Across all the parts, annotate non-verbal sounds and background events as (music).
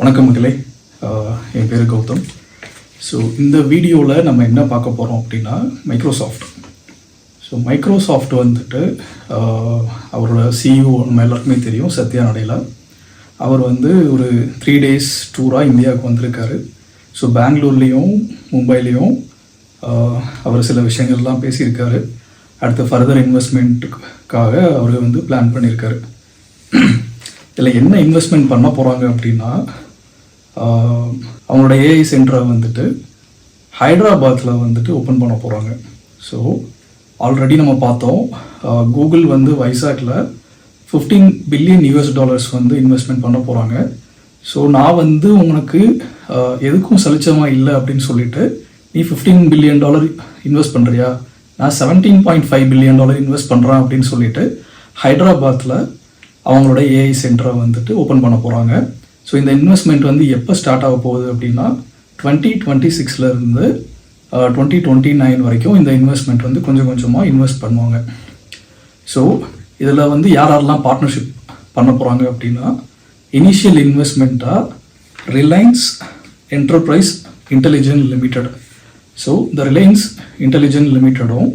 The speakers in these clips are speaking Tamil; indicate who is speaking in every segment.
Speaker 1: வணக்கம் மக்களே என் பேர் கௌதம். ஸோ இந்த வீடியோவில் நம்ம என்ன பார்க்க போகிறோம் அப்படின்னா மைக்ரோசாஃப்ட் ஸோ மைக்ரோசாஃப்ட் வந்துட்டு அவரோட சிஇஓ நம்ம எல்லாருக்குமே தெரியும் சத்யா நடைலா அவர் வந்து ஒரு த்ரீ டேஸ் டூராக இந்தியாவுக்கு வந்திருக்காரு. ஸோ பெங்களூர்லேயும் மும்பைலேயும் அவர் சில விஷயங்கள்லாம் பேசியிருக்காரு. அடுத்து ஃபர்தர் இன்வெஸ்ட்மெண்ட்டுக்காக அவர் வந்து பிளான் பண்ணியிருக்காரு. (clears throat) இதில் என்ன இன்வெஸ்ட்மெண்ட் பண்ண போகிறாங்க அப்படின்னா அவங்களோட ஏஐ சென்டரை வந்துட்டு ஹைதராபாத்தில் வந்துட்டு ஓப்பன் பண்ண போகிறாங்க ஸோ ஆல்ரெடி நம்ம பார்த்தோம் கூகுள் வந்து வைசாக்கில் ஃபிஃப்டீன் பில்லியன் யூஎஸ் டாலர்ஸ் வந்து இன்வெஸ்ட்மெண்ட் பண்ண போகிறாங்க ஸோ நான் வந்து உனக்கு எதுக்கும் சலிச்சமாக இல்லை அப்படின்னு சொல்லிட்டு நீ ஃபிஃப்டீன் பில்லியன் டாலர் இன்வெஸ்ட் பண்ணுறியா நான் seventeen point five billion dollar invest பண்ணுறேன் அப்படின்னு சொல்லிட்டு ஹைதராபாத்தில் அவங்களோட ஏஐ சென்டரை வந்துட்டு ஓப்பன் பண்ண போகிறாங்க ஸோ இந்த இன்வெஸ்ட்மெண்ட் வந்து எப்போ ஸ்டார்ட் ஆக போகுது அப்படின்னா டுவெண்ட்டி டுவெண்ட்டி இருந்து டுவெண்ட்டி டுவெண்ட்டி நைன் வரைக்கும் இந்த இன்வெஸ்ட்மெண்ட் வந்து கொஞ்சம் கொஞ்சமாக இன்வெஸ்ட் பண்ணுவாங்க. ஸோ இதில் வந்து யார் யாரெல்லாம் பார்ட்னர்ஷிப் பண்ண போகிறாங்க அப்படின்னா initial இன்வெஸ்ட்மெண்ட்டாக Reliance enterprise intelligent limited so இந்த ரிலையன்ஸ் இன்டெலிஜென்ட் லிமிட்டடும்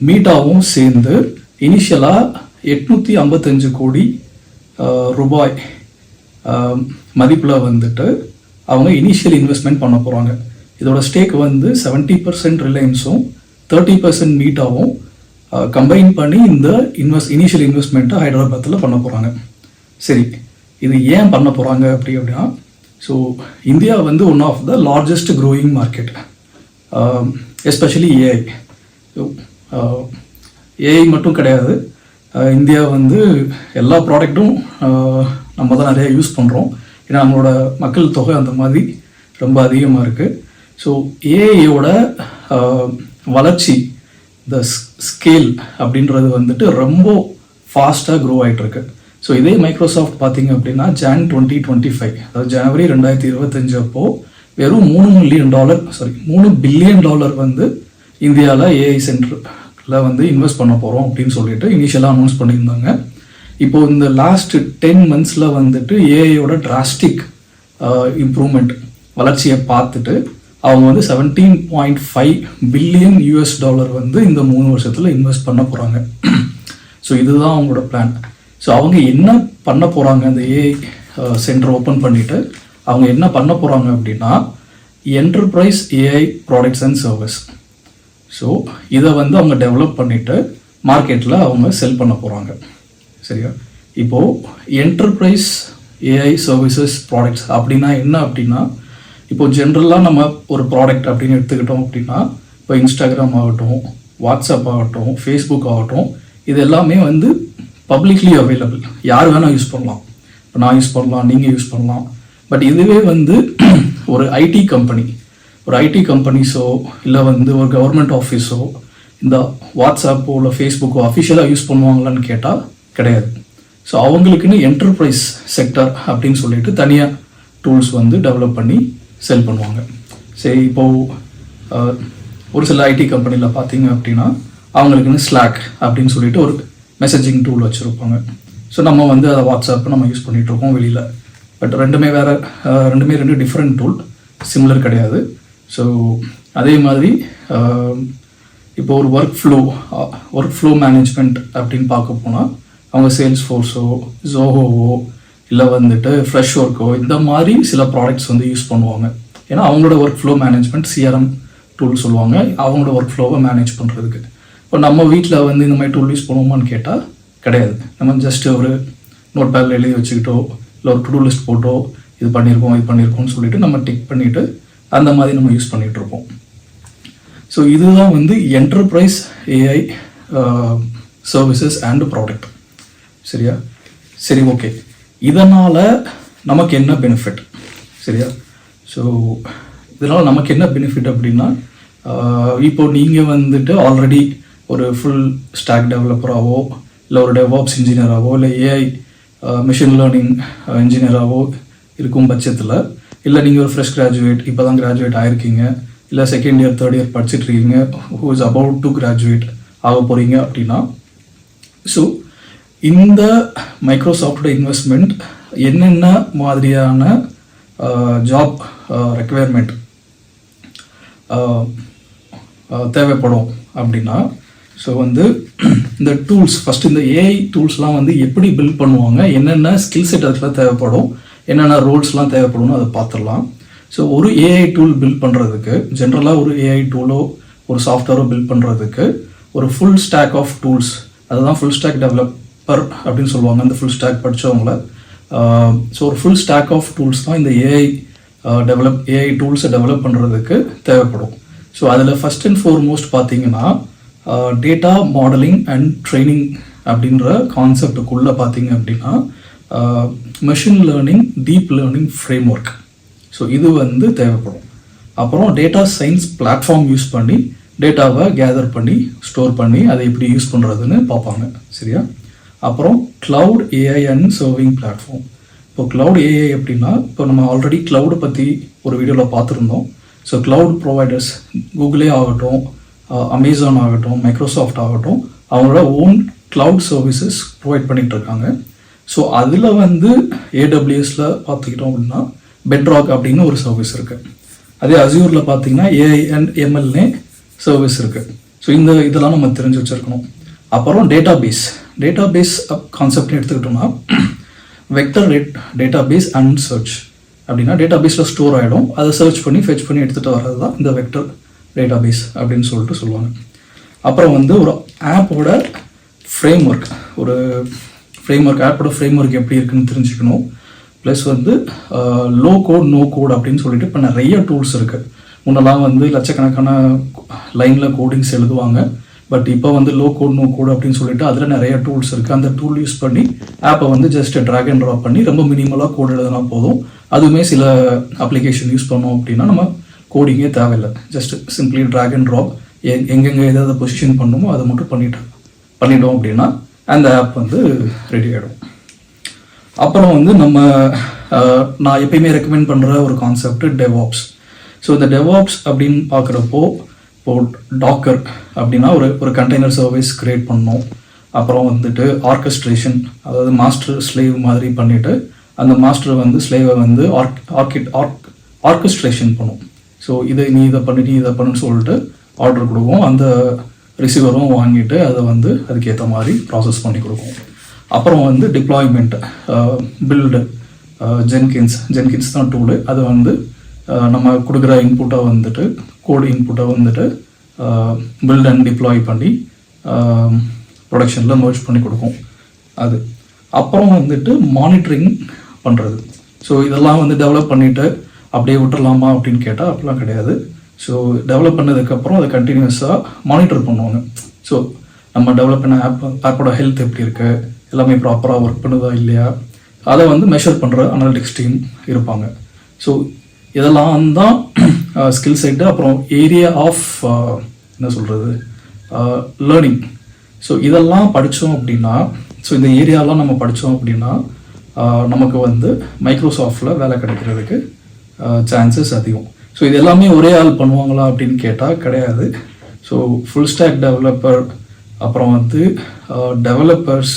Speaker 1: மீட்டாவும் சேர்ந்து இனிஷியலாக எட்நூற்றி ஐம்பத்தஞ்சு கோடி ரூபாய் மதிப்பில் வந்துட்டு அவங்க இனிஷியல் இன்வெஸ்ட்மெண்ட் பண்ண போகிறாங்க இதோட ஸ்டேக் வந்து செவன்ட்டி பர்சன்ட் ரிலையன்ஸும் தேர்ட்டி பர்சன்ட் மீட்டாவும் கம்பைன் பண்ணி இந்த இன்வெஸ்ட் இனிஷியல் இன்வெஸ்ட்மெண்ட்டை ஹைதராபாத்தில் பண்ண போகிறாங்க சரி இது ஏன் பண்ண போகிறாங்க அப்படி அப்படின்னா ஸோ இந்தியா வந்து one of the largest growing market especially AI AI மட்டும் கிடையாது. இந்தியா வந்து எல்லா ப்ராடக்ட்டும் நம்ம தான் நிறைய யூஸ் பண்ணுறோம் ஏன்னா நம்மளோட மக்கள் தொகை அந்த மாதிரி ரொம்ப அதிகமாக இருக்குது ஸோ ஏஐயோட வளர்ச்சி இந்த ஸ்கேல் அப்படின்றது வந்துட்டு ரொம்ப ஃபாஸ்ட்டாக க்ரோ ஆகிட்டுருக்கு ஸோ இதே மைக்ரோசாஃப்ட் பார்த்தீங்க அப்படின்னா ஜான் டுவெண்ட்டி டுவெண்ட்டி ஃபைவ் அதாவது ஜனவரி ரெண்டாயிரத்தி இருபத்தஞ்சு அப்போ வெறும் மூணு மில்லியன் டாலர் சாரி மூணு பில்லியன் டாலர் வந்து இந்தியாவில் ஏஐ சென்டரில் வந்து இன்வெஸ்ட் பண்ண போகிறோம் அப்படின்னு சொல்லிட்டு இனிஷியலாக அனௌன்ஸ் பண்ணியிருந்தாங்க. இப்போ இந்த லாஸ்ட் டென் மந்த்ஸில் வந்துட்டு ஏஐயோட டிராஸ்டிக் இம்ப்ரூவ்மெண்ட் வளர்ச்சியை பார்த்துட்டு அவங்க வந்து seventeen point five billion US dollar வந்து இந்த மூணு வருஷத்தில் இன்வெஸ்ட் பண்ண போகிறாங்க ஸோ இதுதான் அவங்களோட பிளான் ஸோ அவங்க என்ன பண்ண போகிறாங்க அந்த ஏஐ சென்டர் ஓப்பன் பண்ணிவிட்டு அவங்க என்ன பண்ண போகிறாங்க அப்படின்னா enterprise AI products and service so இதை வந்து அவங்க டெவலப் பண்ணிவிட்டு மார்க்கெட்டில் அவங்க செல் பண்ண போகிறாங்க சரியா? இப்போது என்டர்பிரைஸ் ஏஐ சர்வீசஸ் ப்ராடக்ட்ஸ் அப்படின்னா என்ன அப்படின்னா இப்போ ஜென்ரலாக நம்ம ஒரு ப்ராடக்ட் அப்படின்னு எடுத்துக்கிட்டோம் அப்படின்னா இப்போ இன்ஸ்டாகிராம் ஆகட்டும் வாட்ஸ்அப் ஆகட்டும் ஃபேஸ்புக் ஆகட்டும் இது எல்லாமே வந்து பப்ளிக்லி அவைலபிள் யார் வேணால் யூஸ் பண்ணலாம். இப்போ நான் யூஸ் பண்ணலாம் நீங்கள் யூஸ் பண்ணலாம். பட் இதுவே வந்து (clears throat) ஒரு ஐடி கம்பெனி ஒரு ஐடி கம்பெனிஸோ இல்லை வந்து ஒரு கவர்மெண்ட் ஆஃபீஸோ இந்த வாட்ஸ்அப்போ இல்லை ஃபேஸ்புக்கோ அஃபிஷியலாக யூஸ் பண்ணுவாங்களான்னு கேட்டால் கிடையாது. ஸோ அவங்களுக்குன்னு என்டர்பிரைஸ் செக்டர் அப்படின்னு சொல்லிட்டு தனியாக டூல்ஸ் வந்து டெவலப் பண்ணி செல் பண்ணுவாங்க. சரி இப்போது ஒரு சில ஐடி கம்பெனியில் பார்த்தீங்க அப்படின்னா அவங்களுக்குன்னு ஸ்லாக் அப்படின்னு சொல்லிட்டு ஒரு மெசேஜிங் டூல் வச்சுருப்பாங்க. ஸோ நம்ம வந்து அதை வாட்ஸ்அப் நம்ம யூஸ் பண்ணிகிட்ருக்கோம் இருக்கோம் வெளியில். பட் ரெண்டுமே வேறு ரெண்டுமே ரெண்டு டிஃப்ரெண்ட் டூல் சிமிலர் கிடையாது. ஸோ அதே மாதிரி இப்போ ஒரு work flow work flow management அப்படின்னு பார்க்க போனால் அவங்க சேல்ஸ் ஃபோர்ஸோ ஜோஹோவோ இல்லை வந்துட்டு ஃப்ரெஷ் ஒர்க்கோ இந்த மாதிரி சில ப்ராடக்ட்ஸ் வந்து யூஸ் பண்ணுவாங்க. ஏன்னா அவங்களோட work flow management CRM tool சொல்லுவாங்க. அவங்களோட ஒர்க் ஃப்ளோவை மேனேஜ் பண்ணுறதுக்கு இப்போ நம்ம வீட்டில் வந்து இந்த மாதிரி டூல் யூஸ் பண்ணுவோமான்னு கேட்டால் கிடையாது. நம்ம ஜஸ்ட் ஒரு நோட் பேடில் எழுதி வச்சுக்கிட்டோ இல்லை ஒரு டு லிஸ்ட் போட்டோ இது பண்ணியிருக்கோம் இது பண்ணியிருக்கோம்னு சொல்லிட்டு நம்ம டிக் பண்ணிவிட்டு அந்த மாதிரி நம்ம யூஸ் பண்ணிகிட்ருப்போம் ஸோ இதுதான் வந்து enterprise AI services and product சரியா? சரி ஓகே இதனால் நமக்கு என்ன பெனிஃபிட் சரியா? ஸோ இதனால் நமக்கு என்ன பெனிஃபிட் அப்படின்னா இப்போ நீங்கள் வந்துட்டு ஆல்ரெடி ஒரு ஃபுல் ஸ்டாக் டெவலப்பராகவோ இல்லை ஒரு டெவாப்ஸ் இன்ஜினியராகவோ இல்லை ஏஐ மிஷின் லேர்னிங் இன்ஜினியராகவோ இருக்கும் பட்சத்தில் இல்லை நீங்கள் ஒரு ஃப்ரெஷ் கிராஜுவேட் இப்போ தான் கிராஜுவேட் ஆகிருக்கீங்க இல்லை செகண்ட் இயர் தேர்ட் இயர் படிச்சுட்டு இருக்கீங்க who is about to graduate ஆக போகிறீங்க அப்படின்னா ஸோ இந்த மைக்ரோசாஃப்டோட இன்வெஸ்ட்மெண்ட் என்னென்ன மாதிரியான ஜாப் ரெக்குவயர்மெண்ட் தேவைப்படும் அப்படின்னா ஸோ வந்து இந்த டூல்ஸ் ஃபஸ்ட் இந்த ஏஐ டூல்ஸ்லாம் வந்து எப்படி பில்ட் பண்ணுவாங்க என்னென்ன ஸ்கில் செட் அதுக்கெலாம் தேவைப்படும் என்னென்ன ரோல்ஸ்லாம் தேவைப்படும்னு அதை பார்த்துடலாம். ஸோ ஒரு ஏஐ டூல் பில்ட் பண்ணுறதுக்கு ஜென்ரலாக ஒரு ஏஐ டூலோ ஒரு சாஃப்ட்வேரோ பில்ட் பண்ணுறதுக்கு ஒரு ஃபுல் ஸ்டாக் ஆஃப் டூல்ஸ் அதுதான் ஃபுல் ஸ்டாக் டெவலப் டெவலப்பர் அப்படின்னு சொல்லுவாங்க. அந்த ஃபுல் ஸ்டாக் படித்தவங்கள ஸோ ஒரு ஃபுல் ஸ்டாக் ஆஃப் டூல்ஸ் தான் இந்த ஏஐ டெவலப் ஏஐ டூல்ஸை டெவலப் பண்ணுறதுக்கு தேவைப்படும். ஸோ அதில் ஃபஸ்ட் அண்ட் ஃபோர்மோஸ்ட் பார்த்தீங்கன்னா டேட்டா மாடலிங் அண்ட் ட்ரைனிங் அப்படின்ற கான்செப்டுக்குள்ளே பார்த்தீங்க அப்படின்னா machine learning deep learning frame work so இது வந்து தேவைப்படும். அப்புறம் டேட்டா சயின்ஸ் பிளாட்ஃபார்ம் யூஸ் பண்ணி டேட்டாவை கேதர் பண்ணி ஸ்டோர் பண்ணி அதை எப்படி யூஸ் பண்ணுறதுன்னு பார்ப்பாங்க. சரியா? அப்புறம் cloud AI and serving platform இப்போ கிளவுட் ஏஐ அப்படின்னா இப்போ நம்ம ஆல்ரெடி cloud பற்றி ஒரு வீடியோவில் பார்த்துருந்தோம். ஸோ கிளவுட் ப்ரொவைடர்ஸ் கூகுளே ஆகட்டும் அமேசான் ஆகட்டும் மைக்ரோசாஃப்ட் ஆகட்டும் அவங்களோட ஓன் கிளவுட் சர்வீசஸ் ப்ரொவைட் பண்ணிகிட்ருக்காங்க இருக்காங்க ஸோ அதில் வந்து ஏடபிள்யூஎஸில் பார்த்துக்கிட்டோம் அப்படின்னா பெட்ராக் அப்படின்னு ஒரு சர்வீஸ் இருக்குது அதே அசியூரில் பார்த்தீங்கன்னா ஏஐ அண்ட் எம்எல்ஏ சர்வீஸ் இருக்குது ஸோ இந்த இதெல்லாம் நம்ம தெரிஞ்சு வச்சிருக்கணும். அப்புறம் data base data base concept எடுத்துக்கிட்டோம்னா vector rate data base and search அப்படின்னா டேட்டா பேஸில் ஸ்டோர் ஆகிடும் அதை சர்ச் பண்ணி ஃபெச் பண்ணி எடுத்துகிட்டு வர்றது தான் இந்த வெக்டர் டேட்டா பேஸ் அப்படின்னு சொல்லிட்டு சொல்லுவாங்க. அப்புறம் வந்து ஒரு ஆப்போட ஃப்ரேம் ஒர்க் ஒரு ஃப்ரேம் ஒர்க் ஆப்போட ஃப்ரேம் ஒர்க் எப்படி இருக்குன்னு தெரிஞ்சுக்கணும். ப்ளஸ் வந்து லோ கோட் நோ கோட் அப்படின்னு சொல்லிட்டு இப்போ நிறைய டூல்ஸ் இருக்குது முன்னெல்லாம் வந்து லட்சக்கணக்கான லைனில் கோடிங்ஸ் எழுதுவாங்க. பட் இப்போ வந்து லோ கோட் நோ கோட் அப்படின்னு சொல்லிட்டு அதில் நிறைய டூல்ஸ் இருக்குது அந்த டூல் யூஸ் பண்ணி ஆப்பை வந்து ஜஸ்ட் ட்ராக் அண்ட் ட்ராப் பண்ணி ரொம்ப மினிமலாக கோட் எழுதினா போதும். அதுவுமே சில அப்ளிகேஷன் யூஸ் பண்ணோம் அப்படின்னா நம்ம கோடிங்கே தேவையில்லை. Just simply drag and drop எங்கெங்கே எதாவது பொசிஷன் பண்ணுமோ அதை மட்டும் பண்ணிட்டு பண்ணிட்டோம் அப்படின்னா அந்த ஆப் வந்து ரெடி ஆகிடும் அப்புறம் வந்து நம்ம நான் எப்பயுமே ரெக்கமெண்ட் பண்ணுற ஒரு கான்செப்ட் டெவாப்ஸ் ஸோ இந்த டெவாப்ஸ் அப்படின்னு பார்க்குறப்போ இப்போ டாக்கர் அப்படின்னா ஒரு ஒரு கண்டெய்னர் சர்வீஸ் கிரியேட் பண்ணோம் அப்புறம் வந்துட்டு ஆர்கஸ்ட்ரேஷன் அதாவது மாஸ்டர் ஸ்லேவ் மாதிரி பண்ணிவிட்டு அந்த மாஸ்டர் வந்து ஸ்லேவை வந்து ஆர்க் ஆர்கிட் ஆர்க் ஆர்கஸ்ட்ரேஷன் பண்ணும். ஸோ இதை நீ இதை பண்ணி நீ இதை பண்ணுன்னு சொல்லிட்டு ஆர்டர் கொடுக்கும். அந்த ரிசீவரும் வாங்கிட்டு அதை வந்து அதுக்கேற்ற மாதிரி ப்ராசஸ் பண்ணி கொடுக்கும். அப்புறம் வந்து டிப்ளாய்மெண்ட் பில்டு ஜென்கின்ஸ் ஜென்கின்ஸ் தான் டூலு அது வந்து நம்ம கொடுக்குற இன்புட்டை வந்துட்டு கோடு இன்புட்டை வந்துட்டு பில்ட் அண்ட் டிப்ளாய் பண்ணி ப்ரொடக்ஷனில் மர்ஜ் பண்ணி கொடுக்கும். அது. அப்புறம் வந்துட்டு மானிட்டரிங் பண்ணுறது ஸோ இதெல்லாம் வந்து டெவலப் பண்ணிவிட்டு அப்படியே விட்டுறலாமா அப்படின்னு கேட்டால் அப்படிலாம் கிடையாது. ஸோ டெவலப் பண்ணதுக்கப்புறம் அதை கண்டினியூஸாக மானிட்டர் பண்ணுவாங்க. ஸோ நம்ம டெவலப் பண்ண ஆப் ஆப்போட ஹெல்த் எப்படி இருக்குது எல்லாமே ப்ராப்பராக ஒர்க் பண்ணுதா இல்லையா? அதை வந்து மெஷர் பண்ணுற அனாலிட்டிக்ஸ் டீம் இருப்பாங்க. ஸோ இதெல்லாம் தான் (clears throat) uh, ஸ்கில் செட்டு அப்புறம் ஏரியா ஆஃப் uh, என்ன சொல்கிறது லேர்னிங் ஸோ இதெல்லாம் படித்தோம் அப்படின்னா ஸோ இந்த ஏரியாலாம் நம்ம படித்தோம் அப்படின்னா uh, நமக்கு வந்து மைக்ரோசாஃப்டில் வேலை கிடைக்கிறதுக்கு சான்சஸ் அதிகம். ஸோ இது எல்லாமே ஒரே ஆள் பண்ணுவாங்களா அப்படின்னு கேட்டால் கிடையாது. ஸோ ஃபுல் ஸ்டாக் டெவலப்பர் அப்புறம் வந்து டெவலப்பர்ஸ்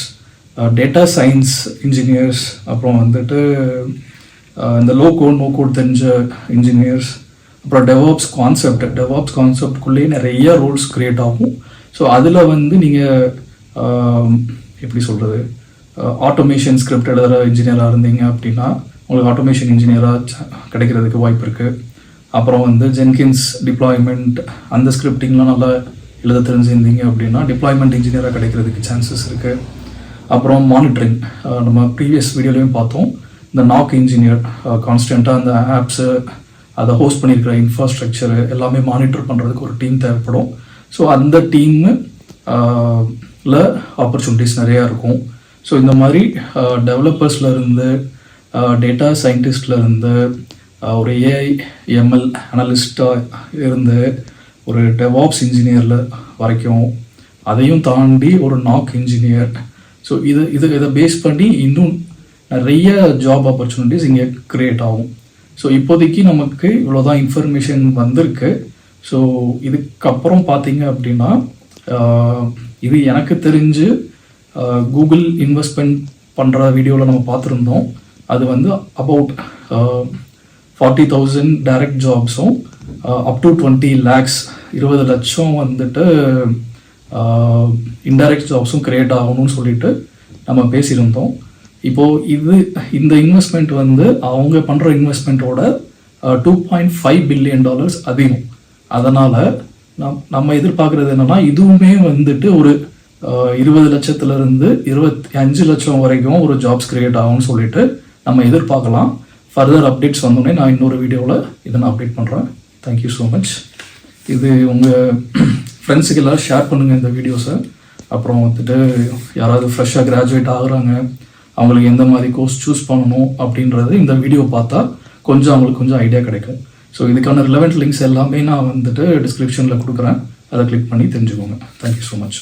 Speaker 1: டேட்டா சயின்ஸ் இன்ஜினியர்ஸ் அப்புறம் வந்துட்டு இந்த லோ கோட் நோ கோட் தெரிஞ்ச இன்ஜினியர்ஸ் அப்புறம் டெவாப்ஸ் கான்செப்ட் டெவாப்ஸ் கான்செப்ட்குள்ளேயே நிறைய ரோல்ஸ் க்ரியேட் ஆகும். ஸோ அதில் வந்து நீங்கள் um, எப்படி சொல்கிறது ஆட்டோமேஷன் ஸ்கிரிப்ட் எழுதுகிற இன்ஜினியராக இருந்தீங்க அப்படின்னா உங்களுக்கு ஆட்டோமேஷன் இன்ஜினியராக கிடைக்கிறதுக்கு வாய்ப்பு இருக்குது அப்புறம் வந்து ஜென்கின்ஸ் டிப்ளாய்மெண்ட் அந்த ஸ்கிரிப்டிங்லாம் நல்லா எழுத தெரிஞ்சிருந்தீங்க அப்படின்னா டிப்ளாய்மெண்ட் இன்ஜினியராக கிடைக்கிறதுக்கு சான்சஸ் இருக்குது அப்புறம் மானிட்டரிங் uh, நம்ம ப்ரீவியஸ் வீடியோலையும் பார்த்தோம். இந்த நாக் இன்ஜினியர் கான்ஸ்டண்ட்டாக அந்த ஆப்ஸு அதை ஹோஸ்ட் பண்ணியிருக்கிற இன்ஃப்ராஸ்ட்ரக்சரு எல்லாமே மானிட்டர் பண்ணுறதுக்கு ஒரு டீம் தேவைப்படும். ஸோ அந்த டீம்மு ல ஆப்பர்ச்சுனிட்டிஸ் நிறையா இருக்கும். ஸோ இந்த மாதிரி டெவலப்பர்ஸ்ல இருந்து டேட்டா சயின்டிஸ்ட்ல இருந்து ஒரு ஏஐ எம்எல் அனலிஸ்டாக இருந்து ஒரு டெவாப்ஸ் இன்ஜினியரில் வரைக்கும் அதையும் தாண்டி ஒரு நாக் இன்ஜினியர் ஸோ இது இது இதை பேஸ் பண்ணி இன்னும் நிறைய ஜாப் ஆப்பர்ச்சுனிட்டிஸ் இங்கே கிரியேட் ஆகும். ஸோ இப்போதைக்கு நமக்கு இவ்வளோதான் இன்ஃபர்மேஷன் வந்திருக்கு. ஸோ இதுக்கப்புறம் பார்த்தீங்க அப்படின்னா இது எனக்கு தெரிஞ்சு கூகுள் இன்வெஸ்ட்மெண்ட் பண்ணுற வீடியோவில் நம்ம பார்த்துருந்தோம். அது வந்து அபவுட் ஃபார்ட்டி தௌசண்ட் டைரக்ட் ஜாப்ஸும் அப் டு டுவெண்ட்டி லேக்ஸ் இருபது லட்சம் வந்துட்டு இன்டைரக்ட் ஜாப்ஸும் கிரியேட் ஆகணும்னு சொல்லிட்டு நம்ம பேசியிருந்தோம். இப்போது இது இந்த இன்வெஸ்ட்மெண்ட் வந்து அவங்க பண்ணுற இன்வெஸ்ட்மெண்ட்டோட two point five billion dollars அதிகம். அதனால் நம் நம்ம எதிர்பார்க்குறது என்னென்னா இதுவுமே வந்துட்டு ஒரு இருபது லட்சத்துலேருந்து இருபத்தி அஞ்சு லட்சம் வரைக்கும் ஒரு ஜாப்ஸ் கிரியேட் ஆகும்னு சொல்லிட்டு நம்ம எதிர்பார்க்கலாம். ஃபர்தர் அப்டேட்ஸ் வந்தோடனே நான் இன்னொரு வீடியோவில் இதை நான் அப்டேட் பண்ணுறேன் தேங்க்யூ ஸோ மச் இது உங்கள் ஃப்ரெண்ட்ஸுக்கு எல்லாம் ஷேர் பண்ணுங்கள் இந்த வீடியோஸை அப்புறம் வந்துட்டு யாராவது ஃப்ரெஷ்ஷாக கிராஜுவேட் ஆகுறாங்க. அவங்களுக்கு எந்த மாதிரி கோர்ஸ் சூஸ் பண்ணணும் அப்படின்றது இந்த வீடியோ பார்த்தா கொஞ்சம் அவங்களுக்கு கொஞ்சம் ஐடியா கிடைக்கும். ஸோ இதுக்கான ரிலவெண்ட் லிங்க்ஸ் எல்லாமே நான் வந்துட்டு டிஸ்கிரிப்ஷனில் கொடுக்குறேன். அதை கிளிக் பண்ணி தெரிஞ்சுக்கோங்க. Thank you so much